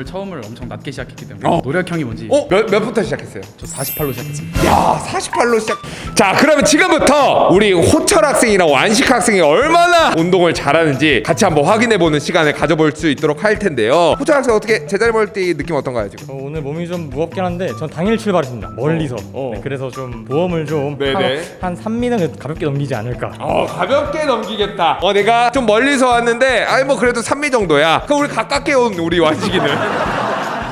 정말 처음을 엄청 낮게 시작했기 때문에 어. 노력형이 뭔지 어? 몇, 몇부터 시작했어요? 저 48로 시작했습니다. 야 48로 시작 자 그러면 지금부터 우리 호철 학생이랑 완식 학생이 얼마나 운동을 잘하는지 같이 한번 확인해보는 시간을 가져볼 수 있도록 할 텐데요 호철 학생 어떻게 제자리 멀때 느낌 어떤가요 지금? 저 오늘 몸이 좀 무겁긴 한데 전 당일 출발했습니다. 멀리서. 어. 네, 그래서 좀 보험을 좀 네네. 한, 한 3미는 가볍게 넘기지 않을까. 어 가볍게 넘기겠다 어 내가 좀 멀리서 왔는데 아니 뭐 그래도 3미 정도야 그럼 우리 가깝게 온 우리 완식이는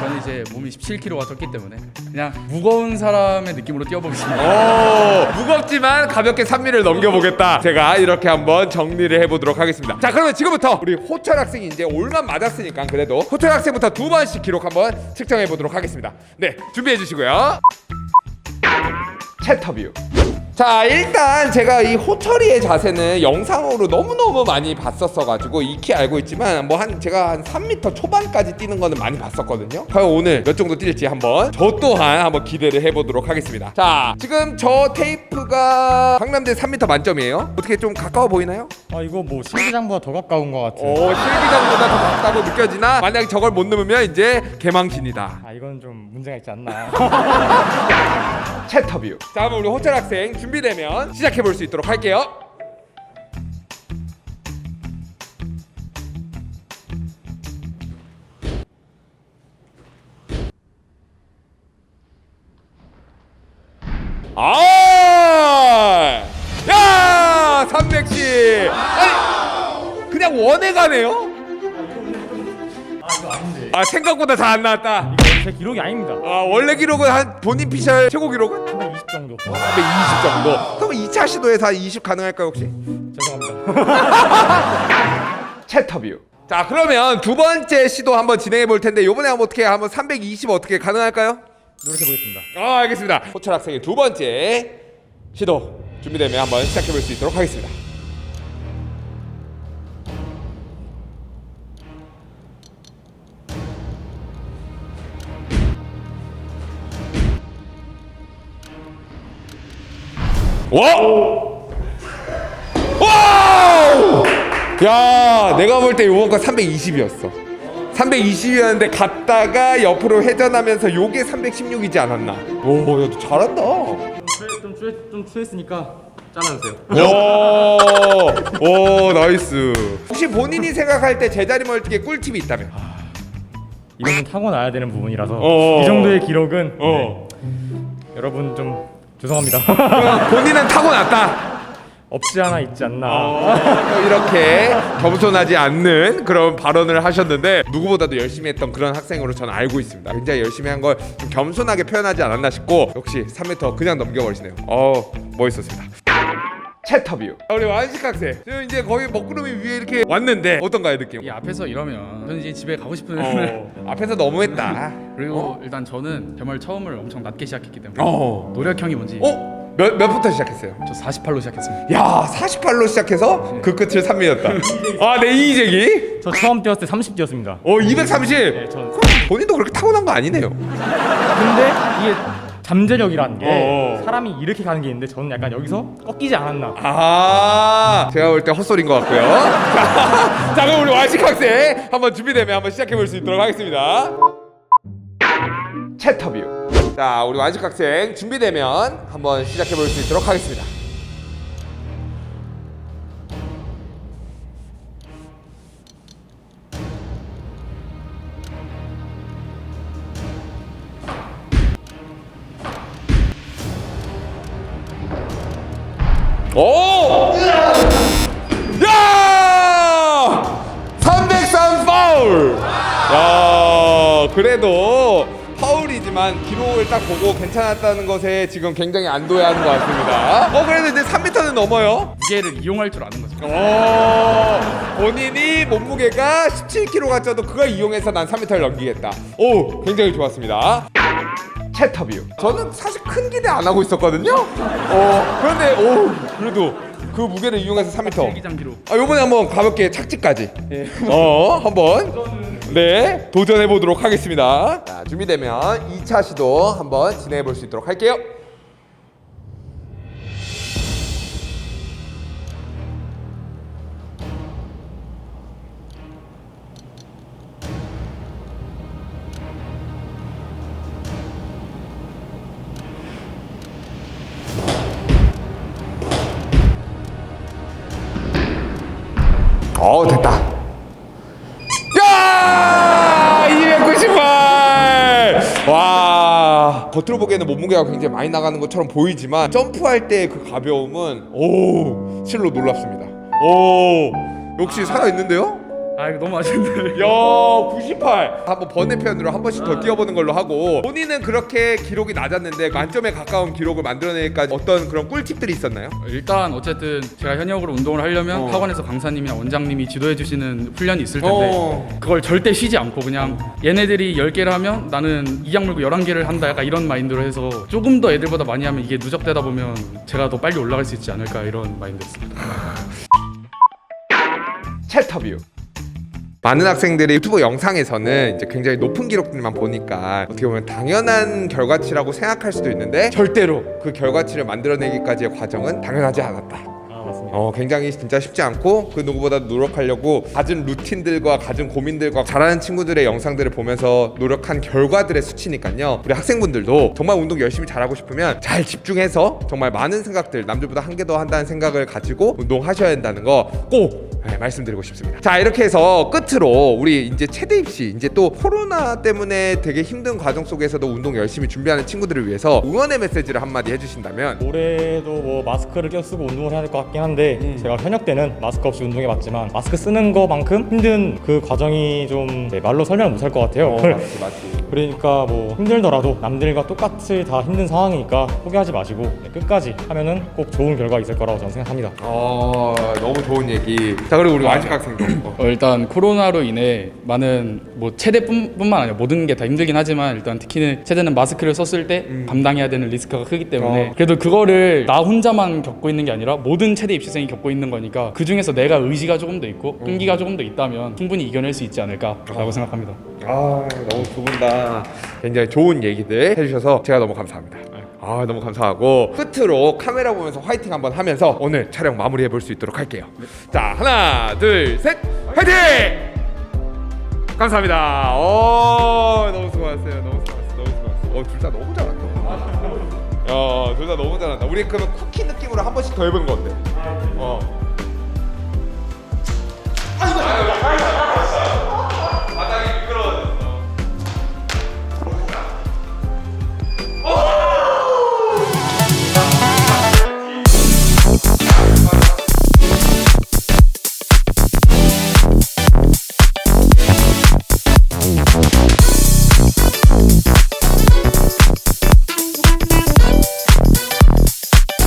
저는 이제 몸이 17kg가 쪘기 때문에 그냥 무거운 사람의 느낌으로 뛰어보겠습니다. 오 무겁지만 가볍게 3미를 넘겨보겠다. 제가 이렇게 한번 정리를 해보도록 하겠습니다. 자 그러면 지금부터 우리 호철 학생이 이제 올만 맞았으니까 그래도 호철 학생부터 두 번씩 기록 한번 측정해보도록 하겠습니다. 네 준비해 주시고요. 채터뷰 자 일단 제가 이 호철이의 자세는 영상으로 너무너무 많이 봤었어가지고 익히 알고 있지만 뭐 한 제가 한 3m 초반까지 뛰는 거는 많이 봤었거든요 과연 오늘 몇 정도 뛸지 한번 저 또한 한번 기대를 해보도록 하겠습니다 자 지금 저 테이프가 강남대 3m 만점이에요 어떻게 좀 가까워 보이나요? 아 이거 뭐 실기장보다 더 가까운 것 같아요. 오 실기장보다 더 가깝다고 느껴지나 만약에 저걸 못 넘으면 이제 개망신이다 아 이건 좀 문제가 있지 않나. 채터뷰 자 그럼 우리 호철 학생 준비 되면 시작해 볼 수 있도록 할게요 아! 야! 300씩! 아니, 그냥 원에 가네요? 아, 생각보다 잘안 나왔다. 이거 제 기록이 아닙니다. 아, 원래 기록은 한 본인 피셜 최고 기록은? 320 정도. 320 정도. 그럼 2차 시도에서 한 20 가능할까요, 혹시? 죄송합니다. 채터뷰. 자, 그러면 두 번째 시도 한번 진행해 볼 텐데 요번에 한번 어떻게 한번 320 어떻게 가능할까요? 노력해 보겠습니다. 아, 알겠습니다. 호철 학생의 두 번째 시도 준비되면 한번 시작해 볼 수 있도록 하겠습니다. 와! 와우! 야, 내가 볼 때 요번 거 320이었어. 320이었는데 갔다가 옆으로 회전하면서 요게 316이지 않았나? 오, 야, 너 잘한다. 좀, 추, 좀 추했으니까 잘라주세요. 오, 오, 나이스. 혹시 본인이 생각할 때 제자리 멀티의 꿀팁이 있다면? 이건 좀 타고 나야 되는 부분이라서 어. 이 정도의 기록은 어. 네, 여러분 좀 죄송합니다. 본인은 타고났다. 없지 않아 있지 않나. 어, 이렇게 겸손하지 않는 그런 발언을 하셨는데 누구보다도 열심히 했던 그런 학생으로 저는 알고 있습니다. 굉장히 열심히 한 걸 좀 겸손하게 표현하지 않았나 싶고 역시 3m 그냥 넘겨버리시네요. 어 멋있었습니다. 채터뷰 우리 완식 학생 지금 이제 거의 먹구름이 위에 이렇게 왔는데 어떤가요 느낌? 이 앞에서 이러면 저는 이제 집에 가고 싶은 어, 앞에서 너무했다. 그리고 일단 저는 정말 처음을 엄청 낮게 시작했기 때문에 어. 노력형이 뭔지 어? 몇, 몇부터 시작했어요? 저 48로 시작했습니다. 야 48로 시작해서 그 끝을 3미였다 아내 이의제기? 저 처음 뛰었을 때 30 뛰었습니다. 어 230? 네, 전 본인도 그렇게 타고난 거 아니네요 근데 이게 잠재력이라는 게 어. 사람이 이렇게 가는 게 있는데 저는 약간 여기서 꺾이지 않았나. 아 제가 볼 때 헛소리인 것 같고요 자, 자 그럼 우리 완식 학생 한번 준비되면 한번 시작해 볼 수 있도록 하겠습니다 채터뷰 자 우리 완식 학생 준비되면 한번 시작해 볼 수 있도록 하겠습니다 오! 야! 303 파울! 야, 그래도 파울이지만 기록을 딱 보고 괜찮았다는 것에 지금 굉장히 안도해하는 것 같습니다. 어, 그래도 이제 3m는 넘어요. 무게를 이용할 줄 아는 거죠. 오, 본인이 몸무게가 17kg가 쪄도 그걸 이용해서 난 3m를 넘기겠다. 오, 굉장히 좋았습니다. 채터뷰. 저는 사실 큰 기대 안 하고 있었거든요. 어, 그런데 오, 그래도 그 무게를 이용해서 3m. 일기장 기록. 아, 요번에 한번 가볍게 착지까지. 어, 한번. 네, 도전해 보도록 하겠습니다. 자, 준비되면 2차 시도 한번 진행해 볼 수 있도록 할게요. 어 됐다. 야 298! 와 겉으로 보기에는 몸무게가 굉장히 많이 나가는 것처럼 보이지만 점프할 때 그 가벼움은 오 실로 놀랍습니다. 오 역시 살아 있는데요? 아 이거 너무 아쉬운데. 야 98. 한번 번외편으로 한 번씩 더 뛰어보는 걸로 하고 본인은 그렇게 기록이 낮았는데 만점에 가까운 기록을 만들어내기까지 어떤 그런 꿀팁들이 있었나요? 일단 어쨌든 제가 현역으로 운동을 하려면 어. 학원에서 강사님이나 원장님이 지도해 주시는 훈련이 있을 텐데 어. 그걸 절대 쉬지 않고 그냥 얘네들이 10개를 하면 나는 이악 물고 11개를 한다 약간 이런 마인드로 해서 조금 더 애들보다 많이 하면 이게 누적되다 보면 제가 더 빨리 올라갈 수 있지 않을까 이런 마인드였습니다. 챗터뷰 많은 학생들이 유튜브 영상에서는 이제 굉장히 높은 기록들만 보니까 어떻게 보면 당연한 결과치라고 생각할 수도 있는데 절대로 그 결과치를 만들어내기까지의 과정은 당연하지 않았다. 아 맞습니다. 어, 굉장히 진짜 쉽지 않고 그 누구보다 노력하려고 가진 루틴들과 가진 고민들과 잘하는 친구들의 영상들을 보면서 노력한 결과들의 수치니까요. 우리 학생분들도 정말 운동 열심히 잘하고 싶으면 잘 집중해서 정말 많은 생각들 남들보다 한 개 더 한다는 생각을 가지고 운동하셔야 된다는 거 꼭 말씀드리고 싶습니다. 자 이렇게 해서 끝으로 우리 이제 체대 입시 이제 또 코로나 때문에 되게 힘든 과정 속에서도 운동 열심히 준비하는 친구들을 위해서 응원의 메시지를 한마디 해주신다면 올해도 뭐 마스크를 껴 쓰고 운동을 해야 될 것 같긴 한데 음. 제가 현역 때는 마스크 없이 운동해 봤지만 마스크 쓰는 거만큼 힘든 그 과정이 좀 네, 말로 설명 못 할 것 같아요. 어, 맞지 맞지. 그러니까 뭐 힘들더라도 남들과 똑같이 다 힘든 상황이니까 포기하지 마시고 네, 끝까지 하면은 꼭 좋은 결과 있을 거라고 저는 생각합니다. 어 너무 좋은 얘기. 자 그리고 우리 완식 학생도 어. 어, 일단 코로나로 인해 많은 뭐 체대뿐만 아니라 모든 게 다 힘들긴 하지만 일단 특히는 체대는 마스크를 썼을 때 감당해야 되는 리스크가 크기 때문에 어. 그래도 그거를 나 혼자만 겪고 있는 게 아니라 모든 체대 입시생이 겪고 있는 거니까 그 중에서 내가 의지가 조금 더 있고 끈기가 조금 더 있다면 충분히 이겨낼 수 있지 않을까라고 생각합니다. 아 너무 두 분 다 굉장히 좋은 얘기들 해주셔서 제가 너무 감사합니다. 아 너무 감사하고 끝으로 카메라 보면서 화이팅 한번 하면서 오늘 촬영 마무리해 볼 수 있도록 할게요. 자 하나 둘셋 화이팅! 감사합니다. 어 너무 수고하셨어요. 너무 수고하셨어 너무 수고하셨어 어둘 다 너무 잘한다. 어둘 다 너무 잘한다. 우리 그러면 쿠키 느낌으로 한 번씩 더 해보는 건데. 어. 아이고, 아이고, 아이고.